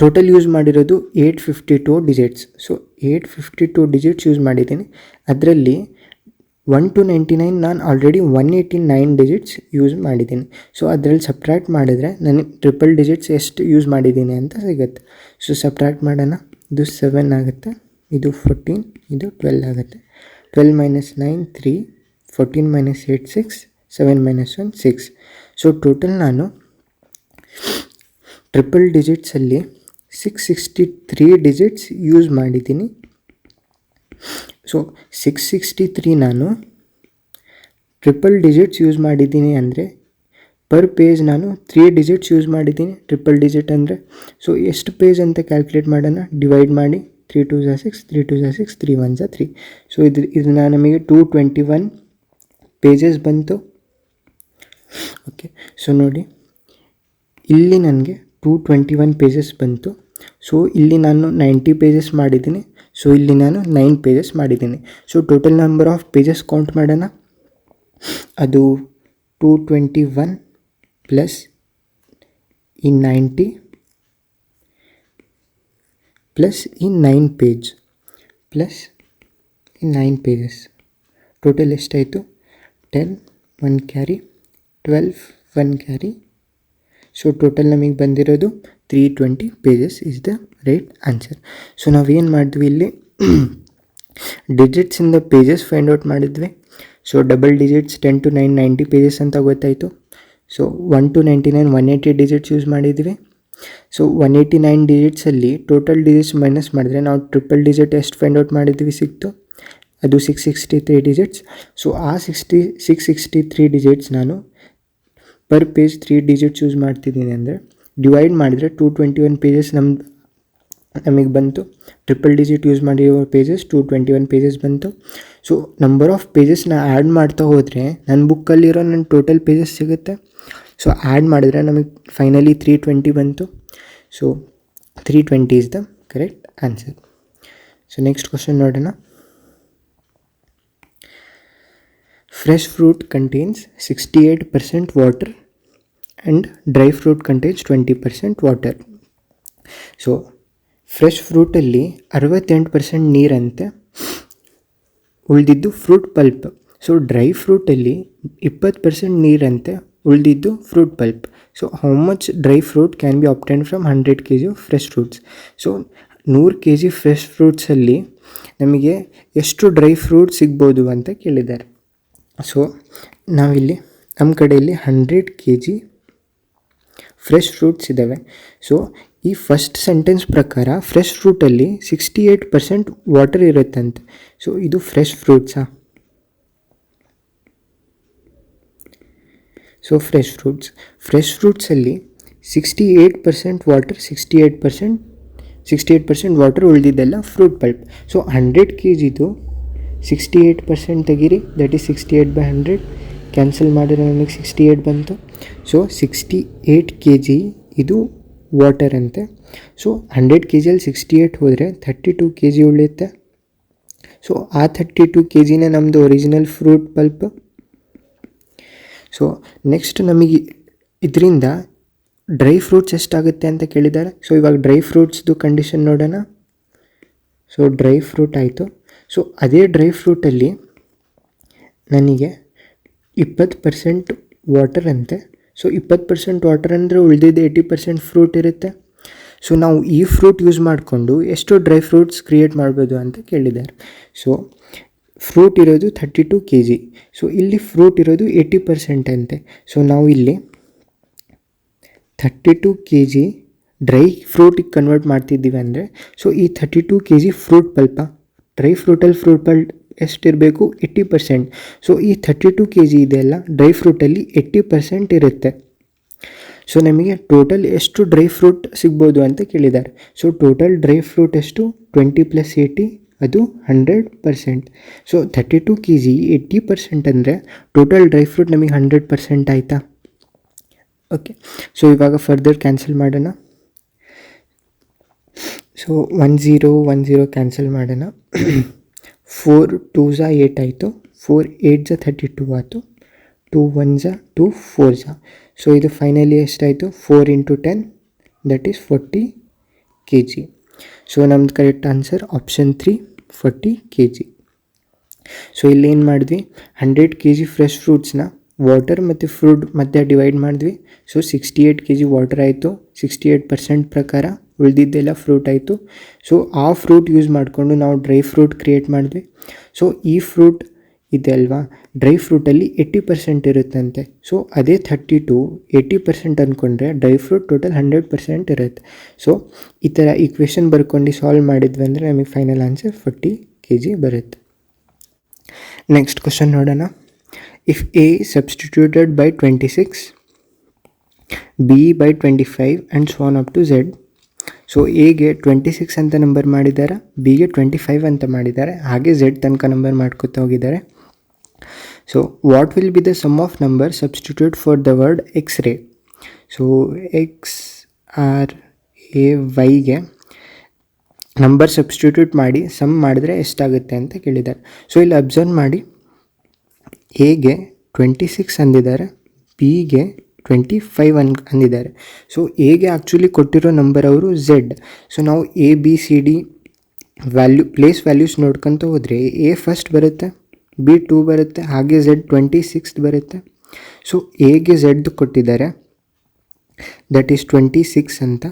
ಟೋಟಲ್ ಯೂಸ್ ಮಾಡಿರೋದು eight fifty two digits so eight fifty two digits use ಮಾಡಿದ್ದೀನಿ ಅದರಲ್ಲಿ ಒನ್ ಟು ನೈಂಟಿ ನೈನ್ ನಾನು already one eighty nine digits use ಮಾಡಿದ್ದೀನಿ. ಸೊ ಅದರಲ್ಲಿ ಸಬ್ಟ್ರ್ಯಾಕ್ಟ್ ಮಾಡಿದರೆ ನನಗೆ ಟ್ರಿಪಲ್ ಡಿಜಿಟ್ಸ್ ಎಷ್ಟು ಯೂಸ್ ಮಾಡಿದ್ದೀನಿ ಅಂತ ಸಿಗುತ್ತೆ. ಸೊ ಸಬ್ಟ್ರ್ಯಾಕ್ಟ್ ಮಾಡೋಣ. ಇದು ಸೆವೆನ್ ಆಗುತ್ತೆ. ಇದು ಫೋರ್ಟೀನ್ ಇದು ಟ್ವೆಲ್ ಆಗುತ್ತೆ. Twelve minus nine three fourteen minus eight six seven minus one six so total ನಾನು triple ಡಿಜಿಟ್ಸಲ್ಲಿ six sixty three digits use ಮಾಡಿದ್ದೀನಿ. ಸೊ ಸಿಕ್ಸ್ ಸಿಕ್ಸ್ಟಿ ತ್ರೀ ನಾನು ಟ್ರಿಪಲ್ ಡಿಜಿಟ್ಸ್ ಯೂಸ್ ಮಾಡಿದ್ದೀನಿ ಅಂದರೆ ಪರ್ ಪೇಜ್ ನಾನು three digits use ಮಾಡಿದ್ದೀನಿ triple digit ಅಂದರೆ. So ಎಷ್ಟು page ಅಂತ ಕ್ಯಾಲ್ಕುಲೇಟ್ ಮಾಡೋಣ? ಡಿವೈಡ್ ಮಾಡಿ ತ್ರೀ ಟೂ ಝಾ ಸಿಕ್ಸ್ ತ್ರೀ ಟು ಝಾ ಸಿಕ್ಸ್ ತ್ರೀ ಒನ್ ಝಾ ತ್ರೀ ಸೊ ಇದು ಇದನ್ನ ನಮಗೆ ಟೂ ಟ್ವೆಂಟಿ ಒನ್ ಪೇಜಸ್ ಬಂತು. ಓಕೆ ಸೊ ನೋಡಿ, ಇಲ್ಲಿ ನನಗೆ ಟೂ ಟ್ವೆಂಟಿ ಒನ್ ಪೇಜಸ್ ಬಂತು. ಸೊ ಇಲ್ಲಿ ನಾನು ನೈಂಟಿ ಪೇಜಸ್ ಮಾಡಿದ್ದೀನಿ. ಸೊ ಇಲ್ಲಿ ನಾನು ನೈನ್ ಪೇಜಸ್ ಮಾಡಿದ್ದೀನಿ. So total number of pages count ಮಾಡೋಣ. ಅದು ಟೂ ಟ್ವೆಂಟಿ ಒನ್ ಪ್ಲಸ್ ಈ ನೈಂಟಿ ಪ್ಲಸ್ ಈ ನೈನ್ ಪೇಜ್ ಪ್ಲಸ್ ಈ ನೈನ್ ಪೇಜಸ್ ಟೋಟಲ್ ಎಷ್ಟಾಯಿತು? Ten one carry twelve one carry so total ನಮಗೆ ಬಂದಿರೋದು three twenty pages is the right answer so ನಾವೇನು ಮಾಡಿದ್ವಿ ಇಲ್ಲಿ? ಡಿಜಿಟ್ಸಿಂದ ಪೇಜಸ್ ಫೈಂಡ್ ಔಟ್ ಮಾಡಿದ್ವಿ. So double digits ten to nine ninety pages ಅಂತ ಗೊತ್ತಾಯಿತು. So one to ninety nine one eighty digits use ಮಾಡಿದ್ವಿ. ಸೊ ಒನ್ ಏಯ್ಟಿ ನೈನ್ ಡಿಜಿಟ್ಸಲ್ಲಿ total digits minus ಮಾಡಿದ್ರೆ ನಾವು ಟ್ರಿಪಲ್ ಡಿಜಿಟ್ ಎಷ್ಟು ಫೈಂಡ್ ಔಟ್ ಮಾಡಿದ್ವಿ ಸಿಕ್ತು. ಅದು six sixty three digits so ಆ sixty six sixty three digits ನಾನು per page three digits use ಮಾಡ್ತಿದ್ದೀನಿ ಅಂದರೆ ಡಿವೈಡ್ ಮಾಡಿದರೆ ಟೂ ಟ್ವೆಂಟಿ ಒನ್ ಪೇಜಸ್ ನಮ್ದು ನಮಗೆ ಬಂತು. ಟ್ರಿಪಲ್ ಡಿಜಿಟ್ ಯೂಸ್ ಮಾಡಿರೋ pages two twenty one pages ಬಂತು ಸೊ ನಂಬರ್ ಆಫ್ ಪೇಜಸ್ನ ಆ್ಯಡ್ ಮಾಡ್ತಾ ಹೋದರೆ ನನ್ನ ಬುಕ್ಕಲ್ಲಿರೋ ನನ್ನ ಟೋಟಲ್ ಪೇಜಸ್ ಸಿಗುತ್ತೆ. ಸೊ ಆ್ಯಡ್ ಮಾಡಿದ್ರೆ ನಮಗೆ ಫೈನಲಿ ತ್ರೀ ಟ್ವೆಂಟಿ ಬಂತು. So three twenty is the correct answer so next question ನೋಡೋಣ. Fresh fruit contains sixty eight percent water and dry fruit contains twenty percent water so fresh ಫ್ರೂಟಲ್ಲಿ ಅರವತ್ತೆಂಟು percent ನೀರಂತೆ ಉಳಿದಿದ್ದು fruit pulp so dry ಫ್ರೂಟಲ್ಲಿ ಇಪ್ಪತ್ತು percent ನೀರಂತೆ ಉಳಿದಿದ್ದು fruit pulp so how much dry fruit can be obtained from hundred K G fresh fruits so ನೂರು K G fresh ಫ್ರೂಟ್ಸಲ್ಲಿ ನಮಗೆ ಎಷ್ಟು ಡ್ರೈ ಫ್ರೂಟ್ ಸಿಗ್ಬೋದು ಅಂತ ಕೇಳಿದ್ದಾರೆ. ಸೊ ನಾವಿಲ್ಲಿ ನಮ್ಮ ಕಡೆಯಲ್ಲಿ hundred K G fresh fruits ಇದ್ದಾವೆ. ಸೊ ಈ ಫಸ್ಟ್ ಸೆಂಟೆನ್ಸ್ ಪ್ರಕಾರ ಫ್ರೆಶ್ ಫ್ರೂಟಲ್ಲಿ ಸಿಕ್ಸ್ಟಿ ಏಯ್ಟ್ ಪರ್ಸೆಂಟ್ ವಾಟರ್ ಇರುತ್ತಂತೆ. ಸೊ ಇದು ಫ್ರೆಶ್ ಫ್ರೂಟ್ಸಾ so fresh fruits fresh ಫ್ರೂಟ್ಸಲ್ಲಿ sixty eight percent water sixty eight percent sixty eight percent water ಉಳಿದಿದ್ದೆಲ್ಲ fruit pulp so hundred K ಜಿದು sixty eight percent ತೆಗೀರಿ that is sixty eight by hundred cancel ಮಾಡಿದ್ರೆ ನನಗೆ sixty eight ಬಂತು. So sixty eight K G ಇದು water ಅಂತೆ. So hundred K ಜಿಯಲ್ಲಿ sixty eight ಹೋದರೆ thirty two K G ಉಳಿಯುತ್ತೆ. ಸೊ ಆ ಥರ್ಟಿ ಟು ಕೆ ಜಿನೇ ನಮ್ಮದು original fruit pulp so next ನಮಗೆ ಇದರಿಂದ ಡ್ರೈ ಫ್ರೂಟ್ಸ್ ಎಷ್ಟಾಗುತ್ತೆ ಅಂತ ಕೇಳಿದ್ದಾರೆ. ಸೊ ಇವಾಗ ಡ್ರೈ ಫ್ರೂಟ್ಸ್ದು ಕಂಡೀಷನ್ ನೋಡೋಣ. ಸೊ ಡ್ರೈ ಫ್ರೂಟ್ ಆಯಿತು. ಸೊ ಅದೇ ಡ್ರೈ ಫ್ರೂಟಲ್ಲಿ ನನಗೆ ಇಪ್ಪತ್ತು ಪರ್ಸೆಂಟ್ ವಾಟರ್ ಅಂತೆ. ಸೊ ಇಪ್ಪತ್ತು ಪರ್ಸೆಂಟ್ ವಾಟರ್ ಅಂದರೆ ಉಳಿದಿದ್ದು ಏಯ್ಟಿ ಪರ್ಸೆಂಟ್ ಫ್ರೂಟ್ ಇರುತ್ತೆ. ಸೊ ನಾವು ಈ ಫ್ರೂಟ್ ಯೂಸ್ ಮಾಡಿಕೊಂಡು ಎಷ್ಟು ಡ್ರೈ ಫ್ರೂಟ್ಸ್ ಕ್ರಿಯೇಟ್ ಮಾಡ್ಬೋದು ಅಂತ ಕೇಳಿದ್ದಾರೆ. ಸೊ ಫ್ರೂಟ್ ಇರೋದು thirty two K G so ಇಲ್ಲಿ ಫ್ರೂಟ್ ಇರೋದು ಏಯ್ಟಿ ಪರ್ಸೆಂಟ್ ಅಂತೆ. ಸೊ ನಾವು ಇಲ್ಲಿ thirty two K G dry ಫ್ರೂಟಿಗೆ convert ಮಾಡ್ತಿದ್ದೀವಿ ಅಂದರೆ ಸೊ ಈ thirty two K G fruit pulp dry ಫ್ರೂಟಲ್ಲಿ fruit pulp ಎಷ್ಟಿರಬೇಕು? Eighty percent. ಸೊ ಈ ಥರ್ಟಿ ಟು ಕೆ ಜಿ ಇದೆಯಲ್ಲ ಡ್ರೈ ಫ್ರೂಟಲ್ಲಿ ಏಯ್ಟಿ ಪರ್ಸೆಂಟ್ ಇರುತ್ತೆ. ಸೊ ನಮಗೆ ಟೋಟಲ್ ಎಷ್ಟು ಡ್ರೈ ಫ್ರೂಟ್ ಸಿಗ್ಬೋದು ಅಂತ ಕೇಳಿದ್ದಾರೆ. ಸೊ ಟೋಟಲ್ ಡ್ರೈ ಫ್ರೂಟ್ ಎಷ್ಟು? ಟ್ವೆಂಟಿ ಪ್ಲಸ್ ಏಯ್ಟಿ ಅದು hundred percent so thirty two K G eighty percent ಅಂದರೆ ಟೋಟಲ್ ಡ್ರೈ ಫ್ರೂಟ್ ನಮಗೆ ಹಂಡ್ರೆಡ್ ಪರ್ಸೆಂಟ್ ಆಯಿತಾ? ಓಕೆ ಸೊ ಇವಾಗ ಫರ್ದರ್ ಕ್ಯಾನ್ಸಲ್ ಮಾಡೋಣ. So one zero one zero cancel ಮಾಡೋಣ. Four two ಝಾ eight ಆಯಿತು, ಫೋರ್ ಏಟ್ ಝಾ ಥರ್ಟಿ ಟೂ ಆಯಿತು, ಟೂ ಒನ್ ಝಾ ಟೂ ಫೋರ್ ಝಾ ಸೊ ಇದು ಫೈನಲಿ ಎಷ್ಟಾಯಿತು? Four into ten that is forty K G so ನಮ್ದು correct answer option three forty K G so ಇಲ್ಲಿ ಏನು ಮಾಡಿದ್ವಿ? ಹಂಡ್ರೆಡ್ ಕೆ ಜಿ ಫ್ರೆಶ್ ಫ್ರೂಟ್ಸ್ನ ವಾಟರ್ ಮತ್ತು ಫ್ರೂಟ್ ಮತ್ತೆ ಡಿವೈಡ್ ಮಾಡಿದ್ವಿ. So sixty eight K G water ಆಯಿತು. ಸಿಕ್ಸ್ಟಿ ಏಯ್ಟ್ ಪರ್ಸೆಂಟ್ ಪ್ರಕಾರ ಉಳಿದಿದ್ದೆಲ್ಲ ಫ್ರೂಟ್ ಆಯಿತು. ಸೊ ಆ ಫ್ರೂಟ್ ಯೂಸ್ ಮಾಡಿಕೊಂಡು ನಾವು ಡ್ರೈ ಫ್ರೂಟ್ ಕ್ರಿಯೇಟ್ ಮಾಡಿದ್ವಿ. ಸೊ ಈ ಫ್ರೂಟ್ ಇದೆ ಅಲ್ವಾ? ಡ್ರೈ ಫ್ರೂಟಲ್ಲಿ ಏಯ್ಟಿ ಪರ್ಸೆಂಟ್ ಇರುತ್ತಂತೆ. ಸೊ ಅದೇ ಥರ್ಟಿ ಟು ಏಯ್ಟಿ ಪರ್ಸೆಂಟ್ ಅಂದ್ಕೊಂಡ್ರೆ dry fruit total hundred percent ಇರುತ್ತೆ. ಸೊ ಈ ಥರ ಈಕ್ವೇಷನ್ ಬರ್ಕೊಂಡು ಸಾಲ್ವ್ ಮಾಡಿದ್ವಿ ಅಂದರೆ ನಮಗೆ final answer forty K G ಬರುತ್ತೆ. ನೆಕ್ಸ್ಟ್ ಕ್ವಶನ್ ನೋಡೋಣ. If A substituted by twenty six B by twenty five and so on up to Z so ಎಗೆ ಟ್ವೆಂಟಿ ಸಿಕ್ಸ್ ಅಂತ ನಂಬರ್ ಮಾಡಿದ್ದಾರೆ ಬಿಗೆ ಟ್ವೆಂಟಿ ಫೈವ್ ಅಂತ ಮಾಡಿದ್ದಾರೆ, ಹಾಗೆ ಝೆಡ್ ತನಕ ನಂಬರ್ ಮಾಡ್ಕೊತಾ ಹೋಗಿದ್ದಾರೆ. So what will be the sum of number substitute for the word X ray so X R A ವೈಗೆ number substitute ಮಾಡಿ ಸಮ್ ಮಾಡಿದ್ರೆ ಎಷ್ಟಾಗುತ್ತೆ ಅಂತ ಕೇಳಿದ್ದಾರೆ. ಸೊ ಇಲ್ಲಿ ಅಬ್ಸರ್ವ್ ಮಾಡಿ. ಎಗೆ ಟ್ವೆಂಟಿ ಸಿಕ್ಸ್ ಅಂದಿದ್ದಾರೆ ಬಿಗೆ ಟ್ವೆಂಟಿ ಫೈವ್ ಅನ್ ಅಂದಿದ್ದಾರೆ. ಸೊ ಎಗೆ ಆ್ಯಕ್ಚುಲಿ ಕೊಟ್ಟಿರೋ ನಂಬರ್ ಅವರು ಝೆಡ್ ಸೊ ನಾವು A B C D value place values ನೋಡ್ಕೊತ ಹೋದರೆ ಎ ಫಸ್ಟ್ ಬರುತ್ತೆ ಬಿ ಟೂ ಬರುತ್ತೆ, ಹಾಗೆ ಝೆಡ್ ಟ್ವೆಂಟಿ ಸಿಕ್ಸ್ತ್ ಬರುತ್ತೆ. ಸೊ ಎಗೆ ಝೆಡ್ ಕೊಟ್ಟಿದ್ದಾರೆ? ದಟ್ ಈಸ್ ಟ್ವೆಂಟಿ ಸಿಕ್ಸ್ ಅಂತ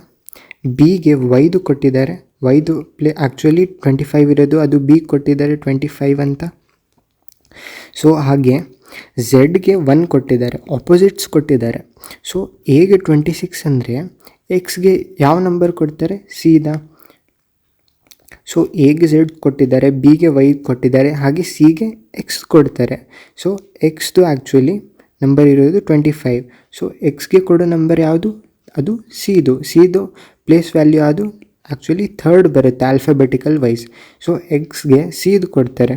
ಬಿಗೆ ವೈದು ಕೊಟ್ಟಿದ್ದಾರೆ. ವೈದು ಪ್ಲೇ ಆ್ಯಕ್ಚುಲಿ ಟ್ವೆಂಟಿ ಫೈವ್ ಇರೋದು, ಅದು ಬಿ ಕೊಟ್ಟಿದ್ದಾರೆ ಟ್ವೆಂಟಿ ಫೈವ್ ಅಂತ. ಸೊ ಹಾಗೆ ಝೆಡ್ಗೆ ಒನ್ ಕೊಟ್ಟಿದ್ದಾರೆ ಆಪೋಸಿಟ್ಸ್ ಕೊಟ್ಟಿದ್ದಾರೆ. ಸೊ ಎಗೆ ಟ್ವೆಂಟಿ ಸಿಕ್ಸ್ ಅಂದರೆ ಎಕ್ಸ್ಗೆ ಯಾವ ನಂಬರ್ ಕೊಡ್ತಾರೆ? ಸೀದಾ ಸೊ ಎಗೆ ಝೆಡ್ ಕೊಟ್ಟಿದ್ದಾರೆ ಬಿಗೆ ವೈ ಕೊಟ್ಟಿದ್ದಾರೆ, ಹಾಗೆ ಸಿಗೆ ಎಕ್ಸ್ ಕೊಡ್ತಾರೆ. ಸೊ ಎಕ್ಸ್ದು ಆ್ಯಕ್ಚುಲಿ ನಂಬರ್ ಇರೋದು ಟ್ವೆಂಟಿ ಫೈವ್ ಸೊ ಎಕ್ಸ್ಗೆ ಕೊಡೋ ನಂಬರ್ ಯಾವುದು? ಅದು ಸಿದು ಸಿದು ಪ್ಲೇಸ್ ವ್ಯಾಲ್ಯೂ ಅದು ಆ್ಯಕ್ಚುಲಿ ಥರ್ಡ್ ಬರುತ್ತೆ ಆಲ್ಫಾಬೆಟಿಕಲ್ ವೈಸ್ ಸೊ ಎಕ್ಸ್ಗೆ ಸಿದು ಕೊಡ್ತಾರೆ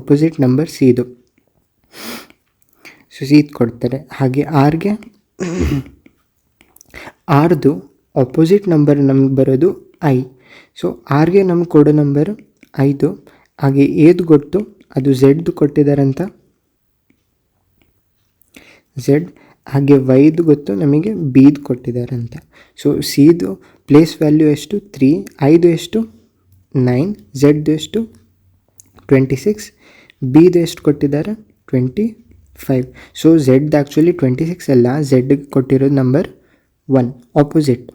ಅಪೋಸಿಟ್ ನಂಬರ್ ಸಿದು ಸೊ ಕೊಡ್ತಾರೆ. ಹಾಗೆ ಆರ್ಗೆ ಆರ್ದು ಅಪೋಸಿಟ್ ನಂಬರ್ ನಮ್ಗೆ ಬರೋದು ಐ. ಸೊ ಆರ್ಗೆ ನಮ್ಗೆ ಕೊಡೋ ನಂಬರ್ ಐದು. ಹಾಗೆ ಏದು ಗೊತ್ತು ಅದು ಝೆಡ್ದು ಕೊಟ್ಟಿದ್ದಾರಂತ ಝೆಡ್, ಹಾಗೆ ವೈದು ಗೊತ್ತು ನಮಗೆ ಬೀದ್ ಕೊಟ್ಟಿದ್ದಾರಂತ ಸೊ ಸಿದು ಪ್ಲೇಸ್ ವ್ಯಾಲ್ಯೂ ಎಷ್ಟು? ತ್ರೀ ಐದು ಎಷ್ಟು? ನೈನ್ ಝೆಡ್ದು ಎಷ್ಟು? ಟ್ವೆಂಟಿ ಸಿಕ್ಸ್ ಬೀದು ಎಷ್ಟು ಕೊಟ್ಟಿದ್ದಾರೆ twenty five so Z actually twenty six ಅಲ್ಲ ಝೆಡ್ಗೆ ಕೊಟ್ಟಿರೋದು number one opposite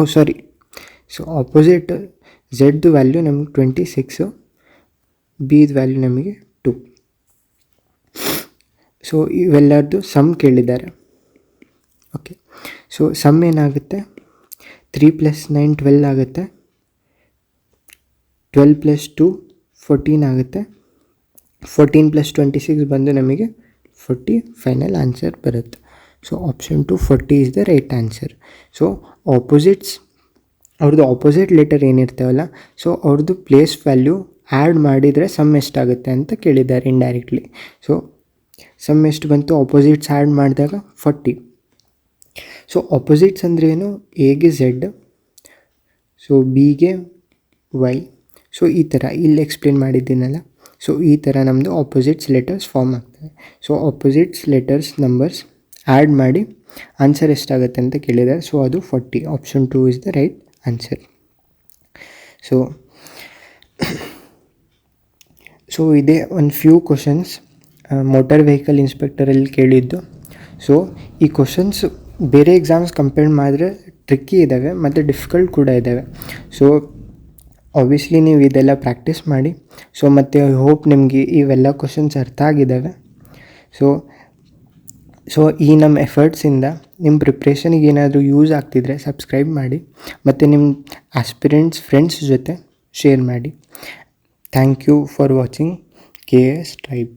O sorry so opposite ಝೆಡ್ದು value ನಮಗೆ ಟ್ವೆಂಟಿ ಸಿಕ್ಸು ಬಿದು ವ್ಯಾಲ್ಯೂ ನಮಗೆ ಟು ಸೊ ಇವೆಲ್ಲರದ್ದು ಸಮ್ ಕೇಳಿದ್ದಾರೆ. ಓಕೆ ಸೊ ಸಮ್ ಏನಾಗುತ್ತೆ? ತ್ರೀ ಪ್ಲಸ್ ನೈನ್ ಟ್ವೆಲ್ ಆಗುತ್ತೆ. ಟ್ವೆಲ್ ಪ್ಲಸ್ ಟು ಫೋರ್ಟೀನ್ ಆಗುತ್ತೆ. ಫೋರ್ಟೀನ್ ಪ್ಲಸ್ ಟ್ವೆಂಟಿ ಸಿಕ್ಸ್ ಬಂದು ನಮಗೆ ಫೋರ್ಟಿ ಫೈನಲ್ ಆನ್ಸರ್ ಬರುತ್ತೆ. So option two forty is the right answer so opposites ಅವ್ರದ್ದು opposite letter ಏನಿರ್ತಾವಲ್ಲ so ಅವ್ರದ್ದು place value add ಮಾಡಿದರೆ sum ಎಷ್ಟಾಗುತ್ತೆ ಅಂತ ಕೇಳಿದ್ದಾರೆ ಇಂಡೈರೆಕ್ಟ್ಲಿ ಸೊ ಸಮ್ ಎಷ್ಟು ಬಂತು? ಆಪೋಸಿಟ್ಸ್ ಆ್ಯಡ್ ಮಾಡಿದಾಗ ಫೋರ್ಟಿ ಸೊ ಆಪೋಸಿಟ್ಸ್ ಅಂದರೆ ಏನು? ಎಗೆ ಝೆಡ್ ಸೊ ಬಿಗೆ ವೈ ಸೊ ಈ ಥರ, ಇಲ್ಲಿ ಎಕ್ಸ್ಪ್ಲೇನ್ ಮಾಡಿದ್ದೀನಲ್ಲ. ಸೊ ಈ ಥರ ನಮ್ಮದು ಆಪೋಸಿಟ್ಸ್ ಲೆಟರ್ಸ್ ಫಾರ್ಮ್ ಆಗ್ತದೆ. So opposites letters numbers add ಮಾಡಿ ಆನ್ಸರ್ ಎಷ್ಟಾಗುತ್ತೆ ಅಂತ ಕೇಳಿದ್ದಾರೆ ಸೊ ಅದು forty option two is the right answer so so ಇದೇ ಒಂದು ಫ್ಯೂ ಕ್ವಶನ್ಸ್ ಮೋಟಾರ್ ವೆಹಿಕಲ್ ಇನ್ಸ್ಪೆಕ್ಟರಲ್ಲಿ ಕೇಳಿದ್ದು. ಸೊ ಈ ಕ್ವಶನ್ಸ್ ಬೇರೆ ಎಕ್ಸಾಮ್ಸ್ ಕಂಪೇರ್ ಮಾಡಿದ್ರೆ ಟ್ರಿಕ್ಕಿ ಇದ್ದಾವೆ ಮತ್ತು ಡಿಫಿಕಲ್ಟ್ ಕೂಡ ಇದ್ದಾವೆ ಸೊ ಆಬ್ವಿಯಸ್ಲಿ ನೀವು ಇದೆಲ್ಲ ಪ್ರಾಕ್ಟೀಸ್ ಮಾಡಿ. ಸೊ ಮತ್ತು ಹೋಪ್ ನಿಮಗೆ ಇವೆಲ್ಲ ಕ್ವಶನ್ಸ್ ಅರ್ಥ ಆಗಿದ್ದಾವೆ ಸೊ ಸೊ ಈ ನಮ್ಮ ಎಫರ್ಟ್ಸಿಂದ ನಿಮ್ಮ ಪ್ರಿಪ್ರೇಷನಿಗೆ ಏನಾದರೂ ಯೂಸ್ ಆಗ್ತಿದ್ರೆ ಸಬ್ಸ್ಕ್ರೈಬ್ ಮಾಡಿ. ಮತ್ತು ನಿಮ್ಮ ಆಸ್ಪಿರೆಂಟ್ಸ್ ಫ್ರೆಂಡ್ಸ್ ಜೊತೆ ಶೇರ್ ಮಾಡಿ. Thank you for watching K S tribe